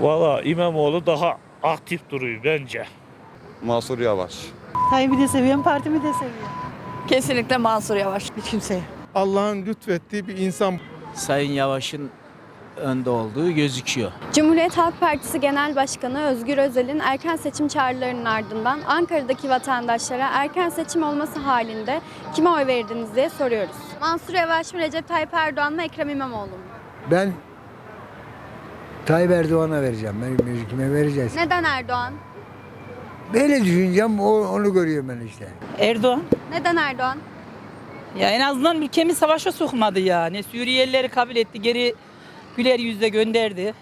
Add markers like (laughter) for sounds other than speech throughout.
Valla İmamoğlu daha aktif duruyor bence. Mansur Yavaş. Tayyip'i de seviyorum, partimi de seviyorum. Kesinlikle Mansur Yavaş. Hiç kimseye. Allah'ın lütfettiği bir insan. Sayın Yavaş'ın önde olduğu gözüküyor. Cumhuriyet Halk Partisi Genel Başkanı Özgür Özel'in erken seçim çağrılarının ardından Ankara'daki vatandaşlara erken seçim olması halinde kime oy verdiniz diye soruyoruz. Mansur Yavaş mı, Recep Tayyip Erdoğan mı, Ekrem İmamoğlu mu? Ben Tayyip Erdoğan'a vereceğim. Benim müzikime vereceğiz. Neden Erdoğan? Böyle düşüneceğim o- onu görüyorum ben işte. Erdoğan. Neden Erdoğan? Ya en azından ülkemi savaşa sokmadı yani. Suriyelileri kabul etti, geri güler yüzle gönderdi.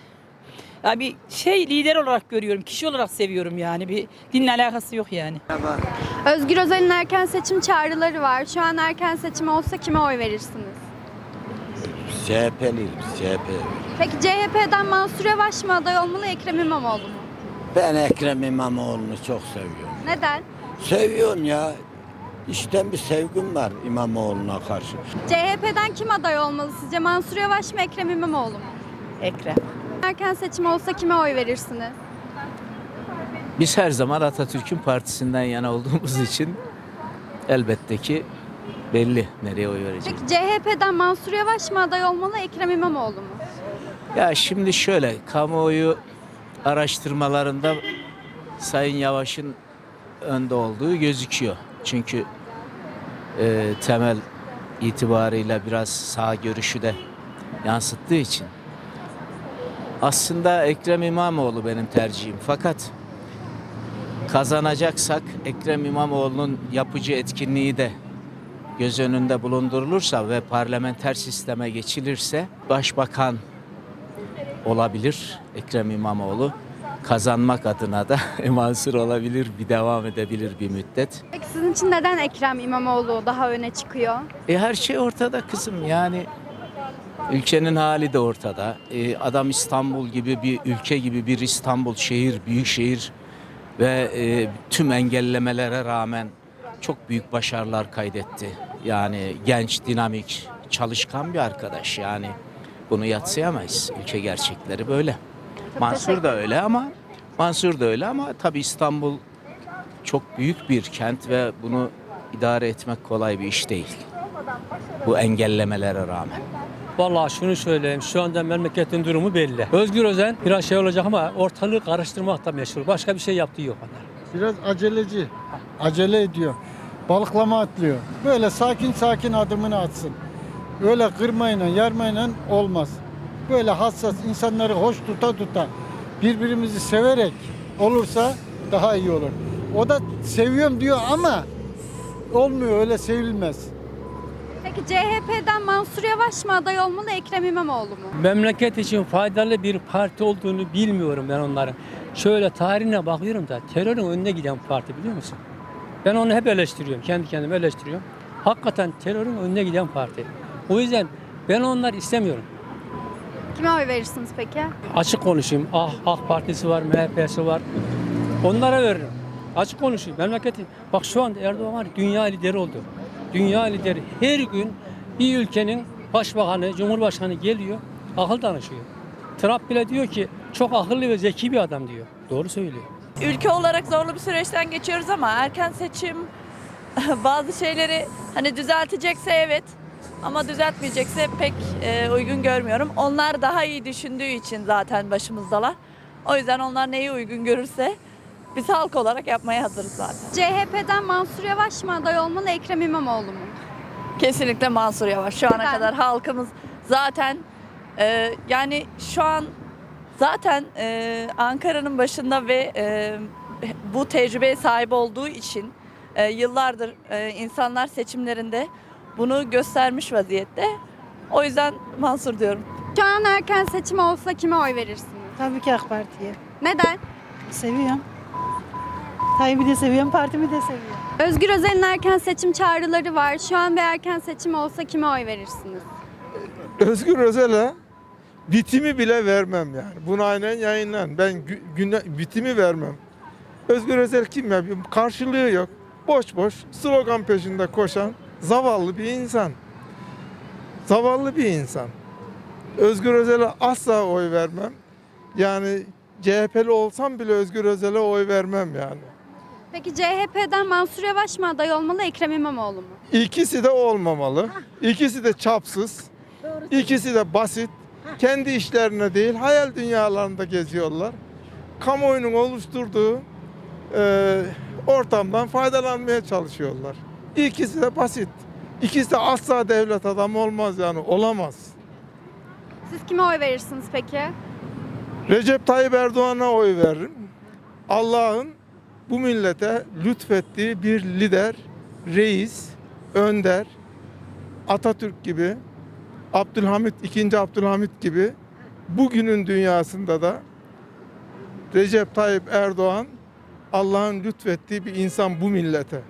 Ya bir şey lider olarak görüyorum, kişi olarak seviyorum yani. Bir dinle alakası yok yani. Özgür Özel'in erken seçim çağrıları var. Şu an erken seçim olsa kime oy verirsiniz? CHP'liyim, CHP. Peki CHP'den Mansur Yavaş mı aday olmalı, Ekrem İmamoğlu mu? Ben Ekrem İmamoğlu'nu çok seviyorum. Neden? Seviyorum ya. İşten bir sevgim var İmamoğlu'na karşı. CHP'den kim aday olmalı sizce? Mansur Yavaş mı, Ekrem İmamoğlu mu? Ekrem. Erken seçim olsa kime oy verirsiniz? Biz her zaman Atatürk'ün partisinden yana olduğumuz için elbette ki belli nereye oy vereceğim. Peki CHP'den Mansur Yavaş mı aday olmalı, Ekrem İmamoğlu mu? Ya şimdi şöyle kamuoyu araştırmalarında Sayın Yavaş'ın önde olduğu gözüküyor. Çünkü e, temel itibarıyla biraz sağ görüşü de yansıttığı için. Aslında Ekrem İmamoğlu benim tercihim. Fakat kazanacaksak Ekrem İmamoğlu'nun yapıcı etkinliği de göz önünde bulundurulursa ve parlamenter sisteme geçilirse başbakan olabilir Ekrem İmamoğlu. Kazanmak adına da (laughs) Mansur olabilir, bir devam edebilir bir müddet. Peki sizin için neden Ekrem İmamoğlu daha öne çıkıyor? E her şey ortada kızım yani ülkenin hali de ortada. E, adam İstanbul gibi bir ülke gibi bir İstanbul şehir, büyük şehir ve e, tüm engellemelere rağmen çok büyük başarılar kaydetti. Yani genç, dinamik, çalışkan bir arkadaş yani bunu yatsıyamayız. Ülke gerçekleri böyle. Mansur da öyle ama Mansur da öyle ama tabii İstanbul çok büyük bir kent ve bunu idare etmek kolay bir iş değil. Bu engellemelere rağmen. Vallahi şunu söyleyeyim. Şu anda memleketin durumu belli. Özgür Özen biraz şey olacak ama ortalığı karıştırmakta meşhur. Başka bir şey yaptığı yok onlar. Biraz aceleci. Acele ediyor. Balıklama atlıyor. Böyle sakin sakin adımını atsın. Öyle kırmayla, yarmayla olmaz. Böyle hassas, insanları hoş tuta tuta, birbirimizi severek olursa daha iyi olur. O da seviyorum diyor ama olmuyor, öyle sevilmez. Peki CHP'den Mansur Yavaş mı aday olmalı, Ekrem İmamoğlu mu? Memleket için faydalı bir parti olduğunu bilmiyorum ben onların. Şöyle tarihine bakıyorum da terörün önüne giden parti biliyor musun? Ben onu hep eleştiriyorum. Kendi kendime eleştiriyorum. Hakikaten terörün önüne giden parti. O yüzden ben onları istemiyorum. Kime oy verirsiniz peki? Açık konuşayım. Ah, AK Partisi var, MHP'si var. Onlara veririm. Açık konuşayım. Memleketin. Bak şu anda Erdoğan var, dünya lideri oldu. Dünya lideri. Her gün bir ülkenin başbakanı, cumhurbaşkanı geliyor, akıl danışıyor. Trump bile diyor ki çok akıllı ve zeki bir adam diyor. Doğru söylüyor. Ülke olarak zorlu bir süreçten geçiyoruz ama erken seçim (laughs) bazı şeyleri hani düzeltecekse evet ama düzeltmeyecekse pek e, uygun görmüyorum. Onlar daha iyi düşündüğü için zaten başımızdalar. O yüzden onlar neyi uygun görürse biz halk olarak yapmaya hazırız zaten. CHP'den Mansur Yavaş mı aday olmalı, Ekrem İmamoğlu mu? Kesinlikle Mansur Yavaş. Şu ana Neden? kadar halkımız zaten e, yani şu an zaten e, Ankara'nın başında ve e, bu tecrübeye sahip olduğu için e, yıllardır e, insanlar seçimlerinde bunu göstermiş vaziyette. O yüzden Mansur diyorum. Şu an erken seçim olsa kime oy verirsiniz? Tabii ki AK Parti'ye. Neden? Seviyorum. Tayyip'i de seviyorum, partimi de seviyorum. Özgür Özel'in erken seçim çağrıları var. Şu an bir erken seçim olsa kime oy verirsiniz? Özgür Özel'e bitimi bile vermem yani. Bunu aynen yayınlan. Ben gü- güne, bitimi vermem. Özgür Özel kim ya? Bir karşılığı yok. Boş boş slogan peşinde koşan zavallı bir insan. Zavallı bir insan. Özgür Özel'e asla oy vermem. Yani CHP'li olsam bile Özgür Özel'e oy vermem yani. Peki CHP'den Mansur Yavaş mı aday olmalı, Ekrem İmamoğlu mu? İkisi de olmamalı. İkisi de çapsız. İkisi de basit. Kendi işlerine değil, hayal dünyalarında geziyorlar. Kamuoyunun oluşturduğu e, ortamdan faydalanmaya çalışıyorlar. İkisi de basit. İkisi de asla devlet adamı olmaz yani, olamaz. Siz kime oy verirsiniz peki? Recep Tayyip Erdoğan'a oy veririm. Allah'ın bu millete lütfettiği bir lider, reis, önder, Atatürk gibi, Abdülhamit, ikinci Abdülhamit gibi bugünün dünyasında da Recep Tayyip Erdoğan Allah'ın lütfettiği bir insan bu millete.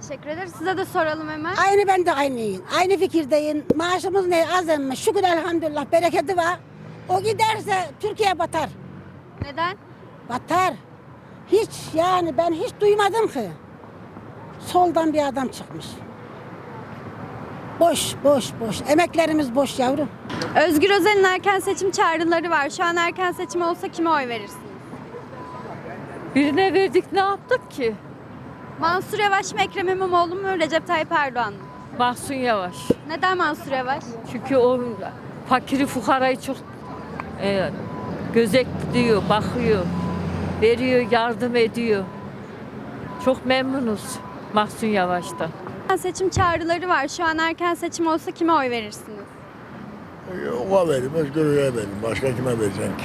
Teşekkür ederiz. Size de soralım hemen. Aynı ben de aynıyım. Aynı fikirdeyim. Maaşımız ne az mı? Şükür elhamdülillah bereketi var. O giderse Türkiye batar. Neden? Batar. Hiç yani ben hiç duymadım ki. Soldan bir adam çıkmış. Boş, boş, boş. Emeklerimiz boş yavrum. Özgür Özel'in erken seçim çağrıları var. Şu an erken seçim olsa kime oy verirsiniz? Birine verdik ne yaptık ki? Mansur Yavaş mı, Ekrem İmamoğlu mu, Recep Tayyip Erdoğan mı? Mahsun Yavaş. Neden Mansur Yavaş? Çünkü o fakiri fukarayı çok e, gözetliyor, bakıyor, veriyor, yardım ediyor. Çok memnunuz Mahsun Yavaş'tan. Erken seçim çağrıları var. Şu an erken seçim olsa kime oy verirsiniz? Ona veririm, Özgür'e veririm. Başka kime vereceksin ki?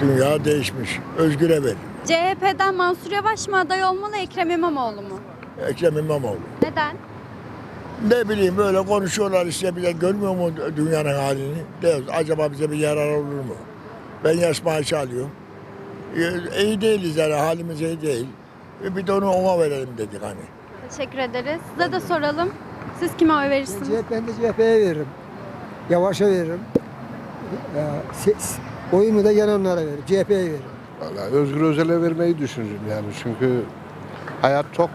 Dünya değişmiş. Özgür'e veririm. CHP'den Mansur Yavaş mı aday olmalı, Ekrem İmamoğlu mu? Ekrem İmamoğlu. Neden? Ne bileyim böyle konuşuyorlar işte bir de görmüyor mu dünyanın halini? De, acaba bize bir yarar olur mu? Ben yaş maaşı alıyorum. Ee, iyi değiliz yani halimiz iyi değil. E, Bir de onu ona verelim dedik hani. Teşekkür ederiz. Size de soralım. Siz kime oy verirsiniz? Ben de CHP'ye veririm. Yavaş'a veririm. oyumu da yananlara veririm. CHP'ye veririm. Valla Özgür Özel'e vermeyi düşünürüm yani çünkü hayat çok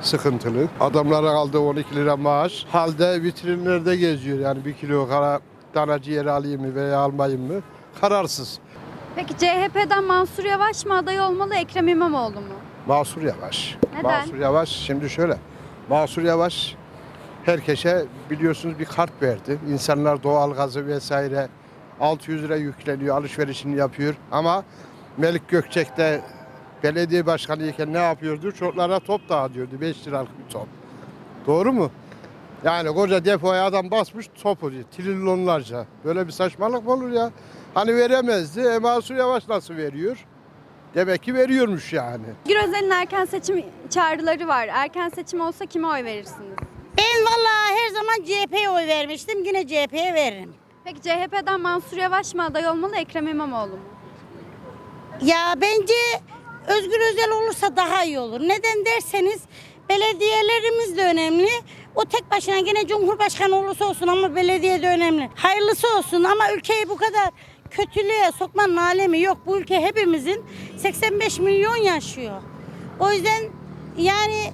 sıkıntılı. Adamların aldığı 12 lira maaş halde vitrinlerde geziyor yani bir kilo kara dana ciğeri alayım mı veya almayayım mı kararsız. Peki CHP'den Mansur Yavaş mı aday olmalı, Ekrem İmamoğlu mu? Mahsur Yavaş. Neden? Mahsur Yavaş şimdi şöyle. Mahsur Yavaş herkese biliyorsunuz bir kart verdi. İnsanlar doğalgazı vesaire 600 lira yükleniyor, alışverişini yapıyor. Ama Melik Gökçek de belediye başkanı iken ne yapıyordu? Çocuklara top dağıtıyordu. 5 liralık bir top. Doğru mu? Yani koca depoya adam basmış topu trilyonlarca. Böyle bir saçmalık mı olur ya? Hani veremezdi. E Mahsur Yavaş nasıl veriyor? Demek ki veriyormuş yani. Özgür Özel'in erken seçim çağrıları var. Erken seçim olsa kime oy verirsiniz? Ben vallahi her zaman CHP'ye oy vermiştim. Yine CHP'ye veririm. Peki CHP'den Mansur Yavaş mı aday olmalı, Ekrem İmamoğlu mu? Ya bence Özgür Özel olursa daha iyi olur. Neden derseniz belediyelerimiz de önemli. O tek başına gene Cumhurbaşkanı olursa olsun ama belediye de önemli. Hayırlısı olsun ama ülkeyi bu kadar kötülüğe sokmanın alemi yok. Bu ülke hepimizin 85 milyon yaşıyor. O yüzden yani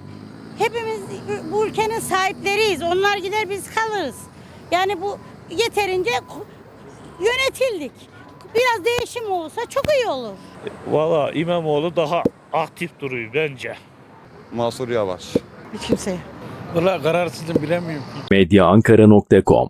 hepimiz bu ülkenin sahipleriyiz. Onlar gider biz kalırız. Yani bu yeterince yönetildik. Biraz değişim olsa çok iyi olur. Valla İmamoğlu daha aktif duruyor bence. Mansur Yavaş. Hiç kimseye. Valla kararsızım bilemiyorum. medyaankara.com